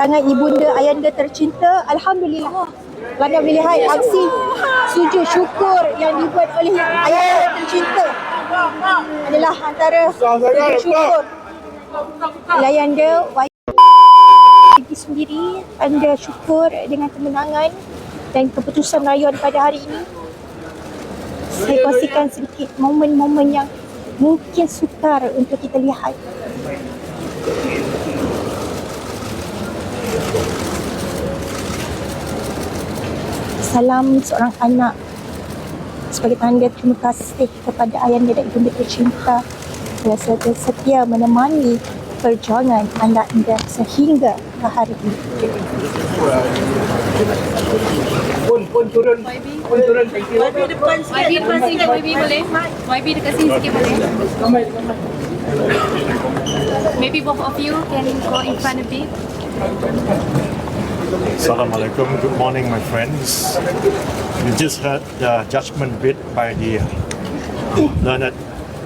Tangan ibunda ayanda tercinta alhamdulillah. Kerana melihat aksi sujud syukur yang dibuat oleh ayanda tercinta adalah antara sujud syukur. Ayanda diri sendiri anda syukur dengan kemenangan dan keputusan rayuan pada hari ini. Saya kongsikan sedikit momen-momen yang mungkin sukar untuk kita lihat salam seorang anak sebagai tanda terima kasih kepada ayahnya dan ibunda tercinta yang setia, setia menemani perjuangan anak anda sehingga ke hari ini. pun pun turun. Pun turun. Thank you YB depan sikit YB boleh. YB dekat sini sikit boleh. Maybe both of you can go in front a bit Assalamualaikum. Good morning, my friends. You just heard the judgment bid by the learned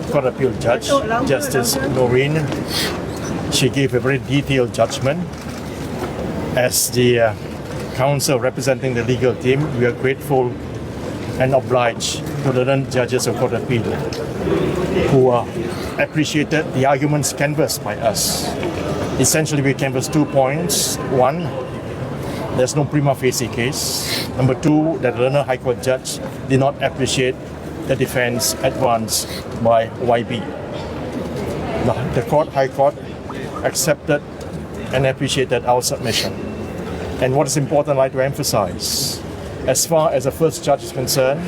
court appeal judge, Justice Noreen. She gave a very detailed judgment. As the uh, counsel representing the legal team, we are grateful and obliged to the learned judges of court appeal who uh, appreciated the arguments canvassed by us. Essentially, we canvassed two points. One, there's no prima facie case. Number two, that the Learner High Court judge did not appreciate the defense advanced by YB. The, the court, High Court, accepted and appreciated our submission. And what is important, I'd like to emphasize, as far as the first judge is concerned,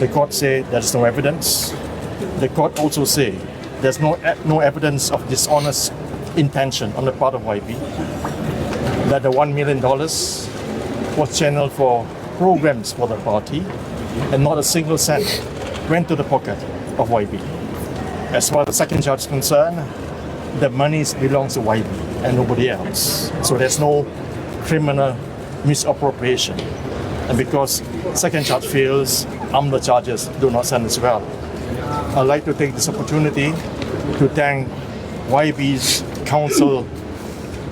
the court say there's no evidence. The court also say there's no no evidence of dishonest intention on the part of YB that the $1 million was channeled for programs for the party and not a single cent went to the pocket of YB. As far as the second judge is concerned, the money belongs to YB and nobody else. So there's no criminal misappropriation. And because second judge fails, AMLA charges do not stand as well. I'd like to take this opportunity to thank YB's counsel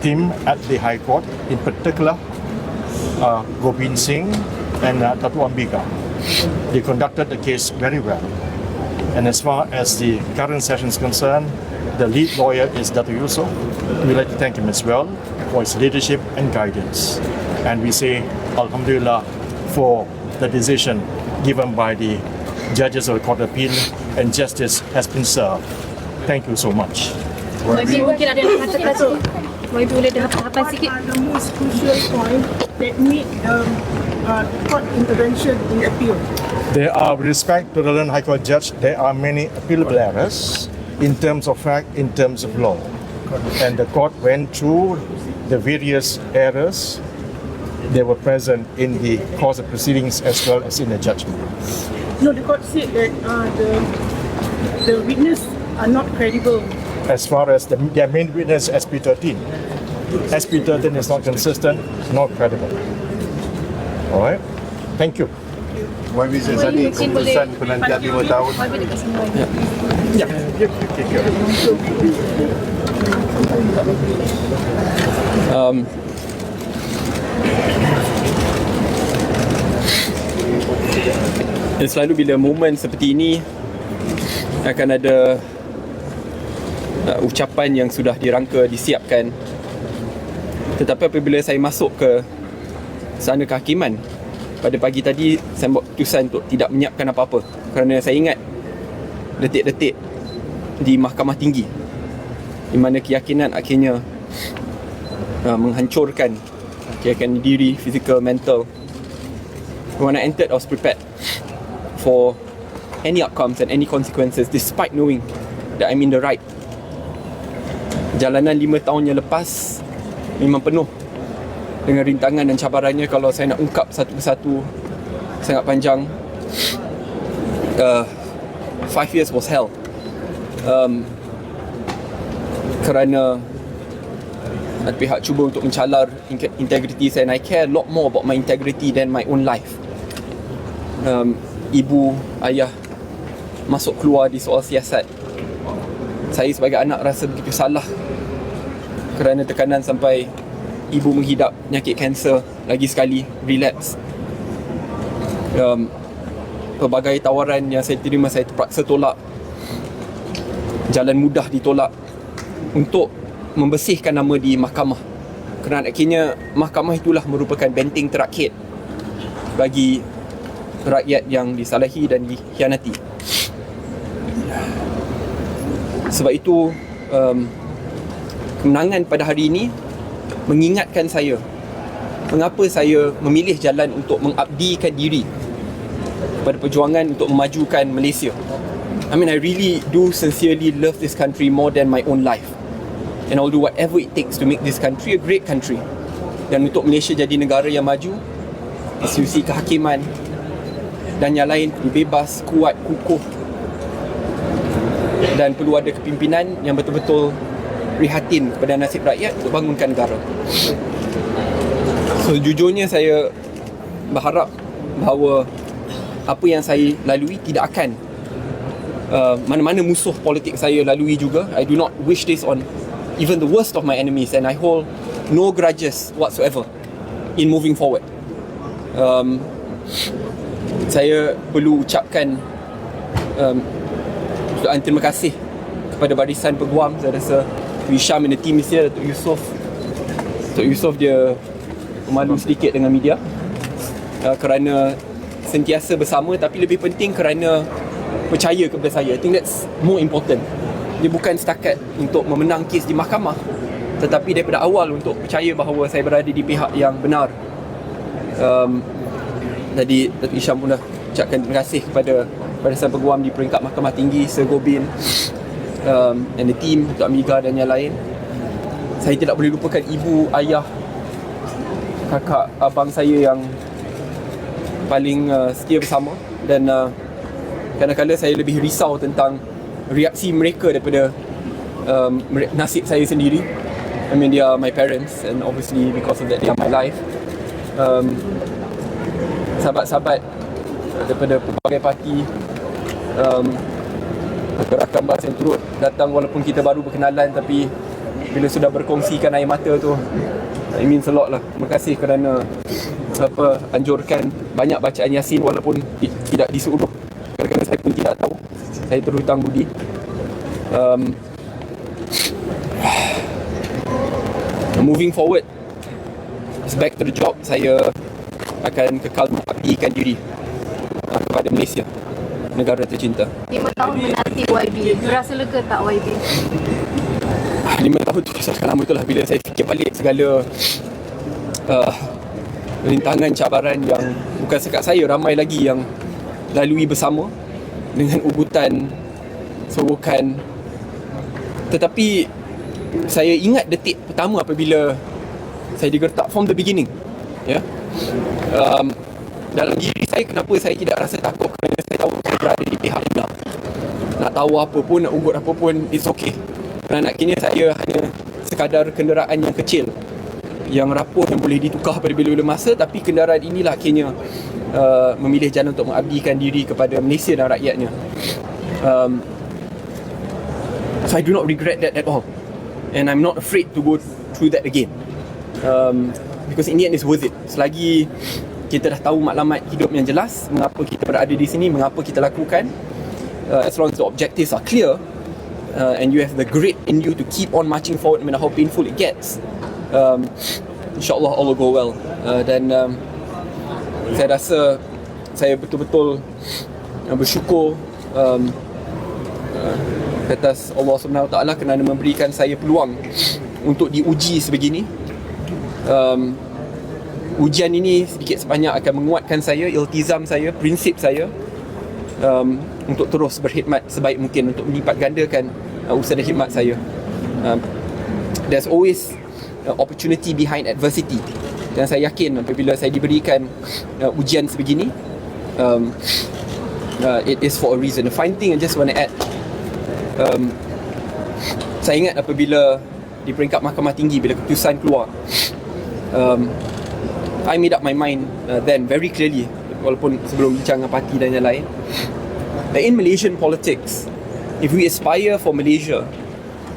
team at the High Court, in particular uh, Gobind Singh and uh, Tatu Ambika. They conducted the case very well. And as far as the current session is concerned, the lead lawyer is Datu Yusuf. We'd like to thank him as well for his leadership and guidance. And we say Alhamdulillah for the decision given by the judges of the Court of Appeal and justice has been served. Thank you so much. Ada nak katakan sikit YB boleh dah tahapan sikit the most crucial point that need um, uh, court intervention in appeal There are, with respect to the London High Court judge, there are many appealable errors in terms of fact, in terms of law. And the court went through the various errors that were present in the course of proceedings as well as in the judgment. no the court said that uh, the the witness are not credible As far as the, their main witness, SP13, SP13 is not consistent, not credible. All right? Thank you. YB Zazani keputusan penantian 5 tahun YB dekat sini YB Yeah. Thank you. um, dan selalu bila momen seperti ini akan ada uh, ucapan yang sudah dirangka disiapkan tetapi apabila saya masuk ke sana kehakiman pada pagi tadi saya buat keputusan untuk tidak menyiapkan apa-apa kerana saya ingat detik-detik di mahkamah tinggi di mana keyakinan akhirnya uh, menghancurkan keyakinan diri, physical, mental. When I entered, I was prepared for any outcomes and any consequences despite knowing that I'm in the right. Jalanan lima tahun yang lepas memang penuh dengan rintangan dan cabarannya. Kalau saya nak ungkap satu persatu sangat panjang. Uh, five years was hell. Um, kerana ada pihak cuba untuk mencalar in- integriti saya. And I care a lot more about my integrity than my own life. Um, ibu, ayah masuk keluar di soal siasat. Saya sebagai anak rasa begitu salah kerana tekanan sampai ibu menghidap penyakit kanser lagi sekali relapse um, pelbagai tawaran yang saya terima saya terpaksa tolak. Jalan mudah ditolak untuk membersihkan nama di mahkamah. Kerana akhirnya mahkamah itulah merupakan benteng terakhir bagi rakyat yang disalahi dan dikhianati. Sebab itu um, kemenangan pada hari ini mengingatkan saya mengapa saya memilih jalan untuk mengabdikan diri pada perjuangan untuk memajukan Malaysia. I mean I really do sincerely love this country more than my own life. And I'll do whatever it takes to make this country a great country. Dan untuk Malaysia jadi negara yang maju, institusi kehakiman dan yang lain perlu bebas, kuat, kukuh dan perlu ada kepimpinan yang betul-betul prihatin kepada nasib rakyat untuk bangunkan negara. So jujurnya saya berharap bahawa apa yang saya lalui tidak akan uh, mana-mana musuh politik saya lalui juga. I do not wish this on even the worst of my enemies and I hold no grudges whatsoever in moving forward. Um, saya perlu ucapkan um, terima kasih kepada barisan peguam saya rasa Wisham and the team is here Yusof. Datuk Yusof dia malu sedikit dengan media. Uh, kerana sentiasa bersama tapi lebih penting kerana percaya kepada saya. I think that's more important. Dia bukan setakat untuk memenang kes di mahkamah tetapi daripada awal untuk percaya bahawa saya berada di pihak yang benar. Um, tadi Datuk Isham pun dah ucapkan terima kasih kepada Barisan Peguam di peringkat Mahkamah Tinggi Sir Gobin um, and the team Datuk Amiga dan yang lain. Saya tidak boleh lupakan ibu, ayah kakak, abang saya yang paling uh, setia bersama. Dan uh, kadang-kadang saya lebih risau tentang reaksi mereka daripada um, nasib saya sendiri. I mean they are my parents and obviously because of that they are my life. Um, sahabat-sahabat daripada pelbagai parti um, rakan bas yang turut datang walaupun kita baru berkenalan tapi bila sudah berkongsikan air mata tu it means a lot lah. Terima kasih kerana apa anjurkan banyak bacaan yasin walaupun ti- tidak disuruh. Kadang-kadang saya pun tidak tahu. Saya terhutang budi. Um, moving forward it's back to the job. Saya akan kekal mengabdikan diri uh, kepada Malaysia negara tercinta 5 tahun menanti YB. Rasa lega tak YB? lima tahun tu rasa lama tu lah bila saya fikir balik segala uh, rintangan cabaran yang bukan sekat saya ramai lagi yang lalui bersama dengan ugutan serukan tetapi saya ingat detik pertama apabila saya digertak from the beginning ya um, dalam diri saya kenapa saya tidak rasa takut kerana berada di pihak benar nak tahu apa pun nak ugut apa pun it's okay. Kerana akhirnya saya hanya sekadar kenderaan yang kecil. Yang rapuh yang boleh ditukar pada bila-bila masa tapi kenderaan inilah akhirnya uh, memilih jalan untuk mengabdikan diri kepada Malaysia dan rakyatnya. Um, so I do not regret that at all. And I'm not afraid to go through that again. Um, because in the end it's worth it. Selagi kita dah tahu maklumat hidup yang jelas mengapa kita berada di sini mengapa kita lakukan uh, as long as the objectives are clear uh, and you have the grit in you to keep on marching forward no matter how painful it gets um, insyaAllah all will go well. Uh, dan um, saya rasa saya betul-betul uh, bersyukur um, uh, atas Allah SWT kerana memberikan saya peluang untuk diuji sebegini. Um, ujian ini sedikit sebanyak akan menguatkan saya iltizam saya, prinsip saya um, untuk terus berkhidmat sebaik mungkin untuk melipat gandakan uh, usaha dan khidmat saya. Um, there's always uh, opportunity behind adversity. Dan saya yakin apabila saya diberikan uh, ujian sebegini um, uh, it is for a reason. The fine thing I just want to add um, saya ingat apabila di peringkat mahkamah tinggi bila keputusan keluar um, I made up my mind uh, then very clearly walaupun sebelum bincang dengan parti dan yang lain that in Malaysian politics if we aspire for Malaysia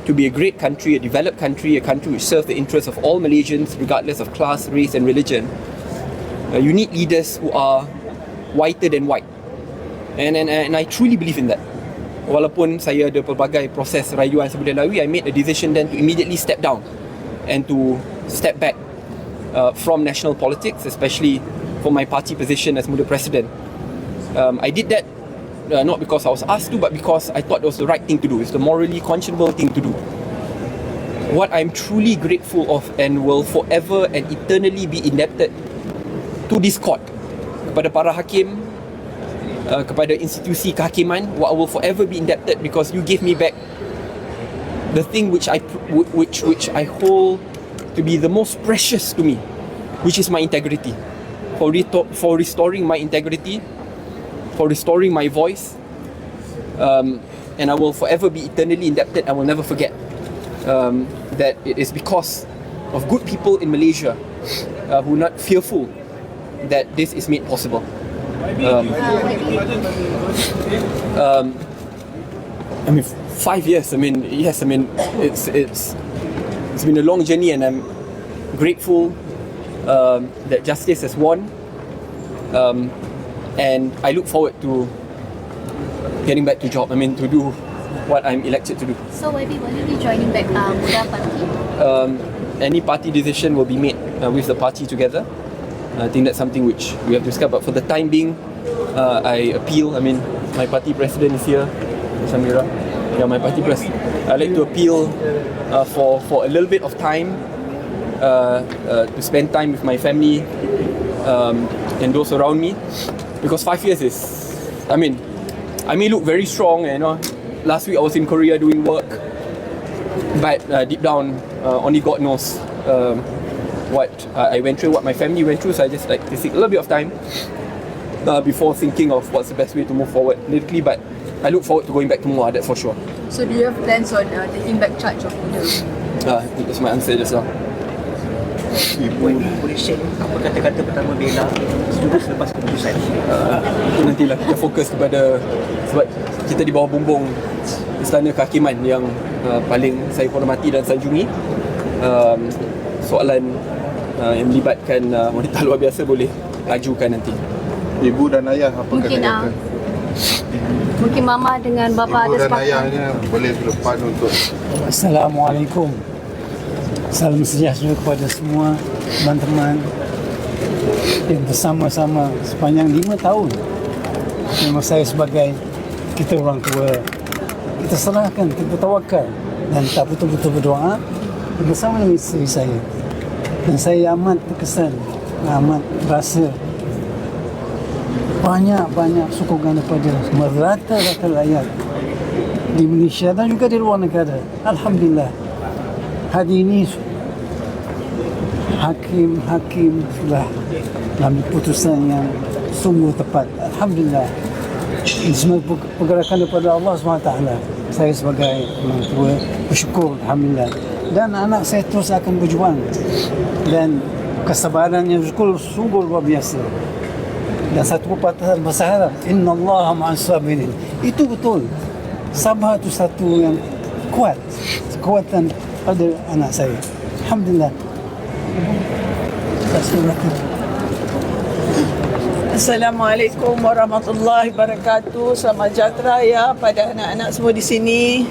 to be a great country, a developed country, a country which serves the interests of all Malaysians regardless of class, race and religion uh, you need leaders who are whiter than white. And, and, and I truly believe in that. Walaupun saya ada pelbagai proses rayuan boleh lalui I made a decision then to immediately step down and to step back uh, from national politics especially for my party position as Muda President. Um, I did that uh, not because I was asked to but because I thought it was the right thing to do. It's the morally conscionable thing to do. What I'm truly grateful of and will forever and eternally be indebted to this court kepada para hakim uh, kepada institusi kehakiman what I will forever be indebted because you gave me back the thing which I which which I hold to be the most precious to me which is my integrity for reto- for restoring my integrity for restoring my voice um, and I will forever be eternally indebted I will never forget um, that it is because of good people in Malaysia uh, who are not fearful that this is made possible um, um, I mean, five years. I mean, yes. I mean, it's it's it's been a long journey, and I'm grateful um, that justice has won. Um, and I look forward to getting back to job. I mean, to do what I'm elected to do. So YB, will you be joining back uh, Muda Party? Um, any party decision will be made uh, with the party together. I think that's something which we have to discuss. But for the time being, uh, I appeal. I mean, my party president is here, Samira. Yeah, my party president. I'd like to appeal uh, for for a little bit of time uh, uh, to spend time with my family um, and those around me, because five years is. I mean, I may look very strong. You know, last week I was in Korea doing work, but uh, deep down, uh, only God knows. Um, what uh, I went through, what my family went through. So I just like to take a little bit of time before thinking of what's the best way to move forward politically. But I look forward to going back to Muar, that's for sure. So do you have plans on uh, taking back charge of Muda? Uh, that's my answer just now. Ibu boleh share apa kata-kata pertama sesudah selepas keputusan Uh, nantilah kita fokus kepada sebab kita di bawah bumbung Istana Kehakiman yang uh, paling saya hormati dan sanjungi. Um, soalan uh, yang melibatkan uh, wanita luar biasa boleh ajukan nanti. Ibu dan ayah apa Mungkin, kata-kata? ah, Mungkin mama dengan bapa Ibu ada dan sepakat. ayahnya boleh ke depan untuk Assalamualaikum. Salam sejahtera kepada semua teman-teman yang bersama-sama sepanjang lima tahun. Memang saya sebagai kita orang tua, kita serahkan, kita tawakal dan tak betul-betul berdoa bersama dengan isteri saya. Dan saya amat terkesan, amat rasa banyak-banyak sokongan daripada merata-rata rakyat di Malaysia dan juga di luar negara. Alhamdulillah. Hari ini hakim-hakim telah mengambil putusan yang sungguh tepat. Alhamdulillah. Ini semua pergerakan daripada Allah SWT. Saya sebagai orang tua bersyukur Alhamdulillah. Dan anak saya terus akan berjuang. Dan kesabaran yang sungguh luar biasa. Dan satu bahasa Arab, Inna Allah ma'as sabirin. Itu betul. Sabar itu satu yang kuat. Kekuatan pada anak saya. Alhamdulillah. Assalamualaikum warahmatullahi wabarakatuh. Selamat sejahtera ya pada anak-anak semua di sini.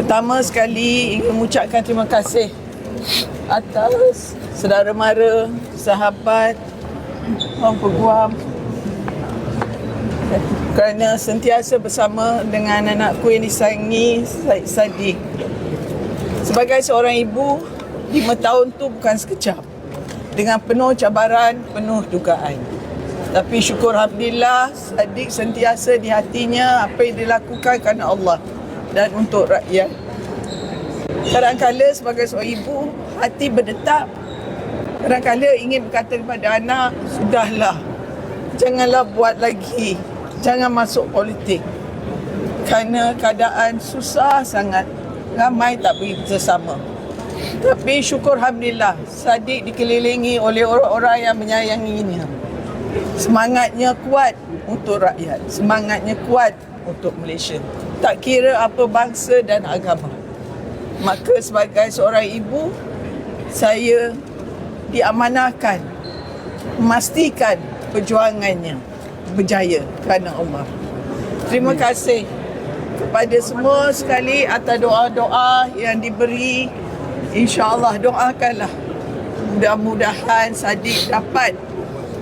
Pertama sekali ingin mengucapkan terima kasih atas saudara mara, sahabat, peguam kerana sentiasa bersama dengan anakku yang disayangi Said Sadiq. Sebagai seorang ibu, lima tahun tu bukan sekejap. Dengan penuh cabaran, penuh dugaan. Tapi syukur Alhamdulillah Sadiq sentiasa di hatinya apa yang dilakukan kerana Allah dan untuk rakyat. Kadang-kadang sebagai seorang ibu hati berdetak Kadang-kadang ingin berkata kepada anak, sudahlah. Janganlah buat lagi. Jangan masuk politik. Kerana keadaan susah sangat. Ramai tak pergi bersama. Tapi syukur Alhamdulillah, Sadiq dikelilingi oleh orang-orang yang menyayanginya. Semangatnya kuat untuk rakyat. Semangatnya kuat untuk Malaysia. Tak kira apa bangsa dan agama. Maka sebagai seorang ibu, saya diamanahkan memastikan perjuangannya berjaya kerana Allah. Terima kasih kepada semua sekali atas doa-doa yang diberi. InsyaAllah doakanlah. Mudah-mudahan Sadiq dapat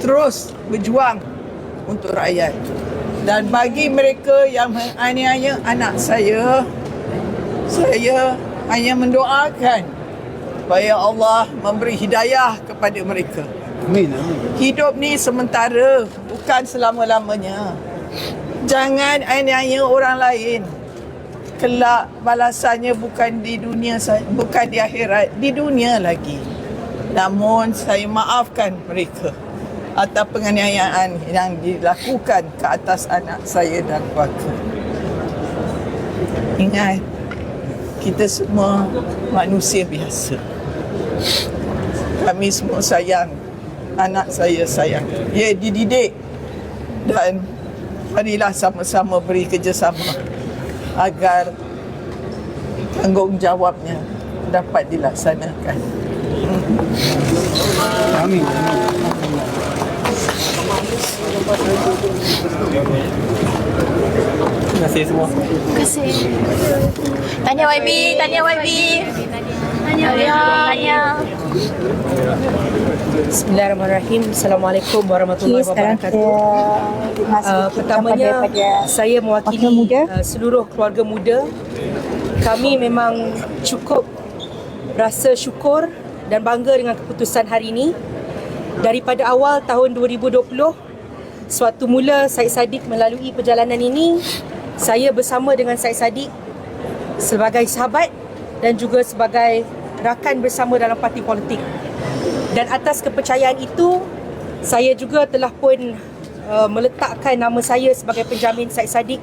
terus berjuang untuk rakyat. Dan bagi mereka yang menganiaya anak saya, saya hanya mendoakan supaya Allah memberi hidayah kepada mereka. Amin, amin. Hidup ni sementara, bukan selama-lamanya. Jangan aniaya orang lain. Kelak balasannya bukan di dunia bukan di akhirat, di dunia lagi. Namun saya maafkan mereka atas penganiayaan yang dilakukan ke atas anak saya dan keluarga. Ingat, kita semua manusia biasa. Kami semua sayang anak saya sayang. Dia dididik dan marilah sama-sama beri kerjasama agar tanggungjawabnya dapat dilaksanakan. Amin. Terima kasih semua. Terima kasih. Tanya YB, tanya YB. Tanya, tanya. Bismillahirrahmanirrahim. Assalamualaikum warahmatullahi kita wabarakatuh. Uh, pertamanya saya mewakili wakil muda. uh, seluruh keluarga muda. Kami memang cukup rasa syukur dan bangga dengan keputusan hari ini. Daripada awal tahun 2020, sewaktu mula Syed Saddiq melalui perjalanan ini, saya bersama dengan Syed Saddiq sebagai sahabat dan juga sebagai rakan bersama dalam parti politik. Dan atas kepercayaan itu, saya juga telah pun uh, meletakkan nama saya sebagai penjamin Syed Saddiq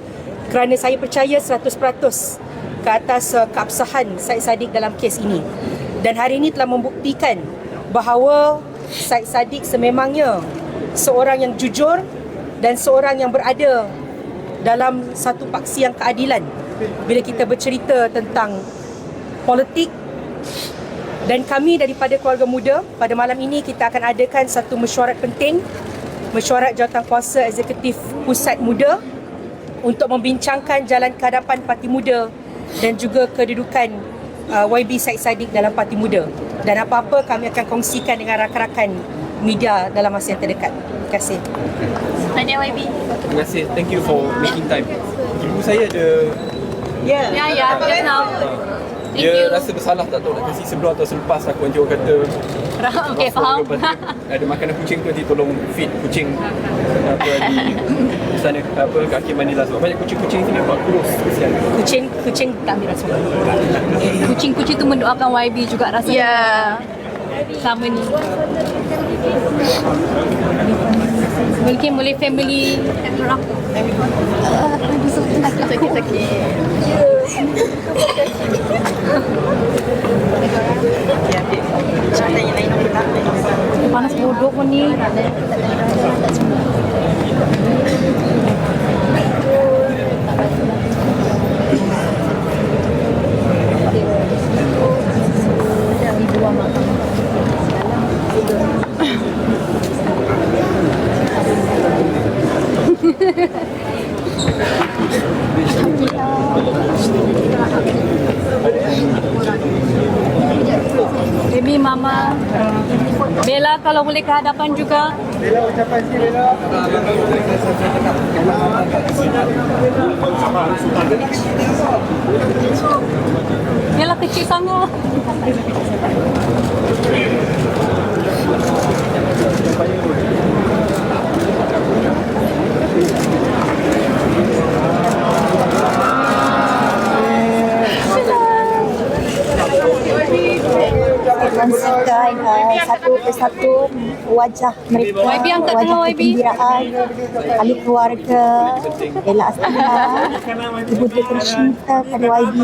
kerana saya percaya 100% ke atas uh, keabsahan Syed Saddiq dalam kes ini. Dan hari ini telah membuktikan bahawa Syed Saddiq sememangnya seorang yang jujur dan seorang yang berada dalam satu paksi yang keadilan bila kita bercerita tentang politik dan kami daripada keluarga muda pada malam ini kita akan adakan satu mesyuarat penting mesyuarat jawatankuasa eksekutif pusat muda untuk membincangkan jalan ke hadapan parti muda dan juga kedudukan uh, YB Syed Saddiq dalam parti muda dan apa-apa kami akan kongsikan dengan rakan-rakan media dalam masa yang terdekat. Terima kasih. Tanya YB. Terima kasih. Thank you for making time. Ibu saya ada Ya, ya, just now. Thank dia you. rasa bersalah tak tahu nak kasih sebelum atau selepas aku anjur kata Okay, faham. ada makanan kucing tu nanti tolong feed kucing apa di sana apa kaki Manila sebab banyak kucing-kucing sini nampak kurus kesian Kucing kucing tak ambil rasuah. Kucing-kucing tu mendoakan YB juga rasanya. Ya. Sama ni. Mungkin boleh family Sakit-sakit. Panas bodoh pun ni. Baby mama Bella kalau boleh ke hadapan juga Bella ucapan si Bella. Bella kecil sangat kongsikan uh, satu persatu wajah mereka, YB angkat wajah kegembiraan, ahli keluarga, Ella Astina, ibu dia tercinta pada YB,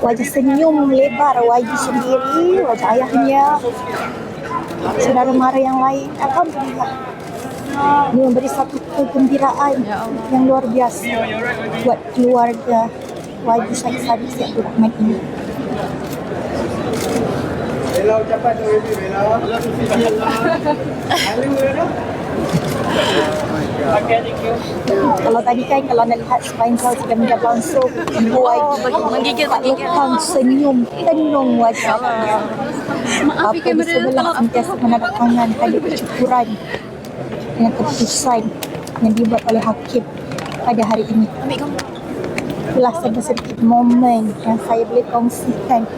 wajah senyum lebar YB sendiri, wajah ayahnya, saudara mara yang lain. Alhamdulillah. Ini memberi satu kegembiraan yang luar biasa buat keluarga YB Syed Sadiq Syed Abdul Rahman ini. Kalau tadi kan kalau anda lihat selain kau sudah menjawab langsung YB menggigil, menggigil. Lokang senyum tenung wajah Maaf Apa di sebelah sentiasa menadap tangan Ada kecukuran Dengan keputusan Yang dibuat oleh hakim Pada hari ini. Itulah sedikit momen Yang saya boleh kongsikan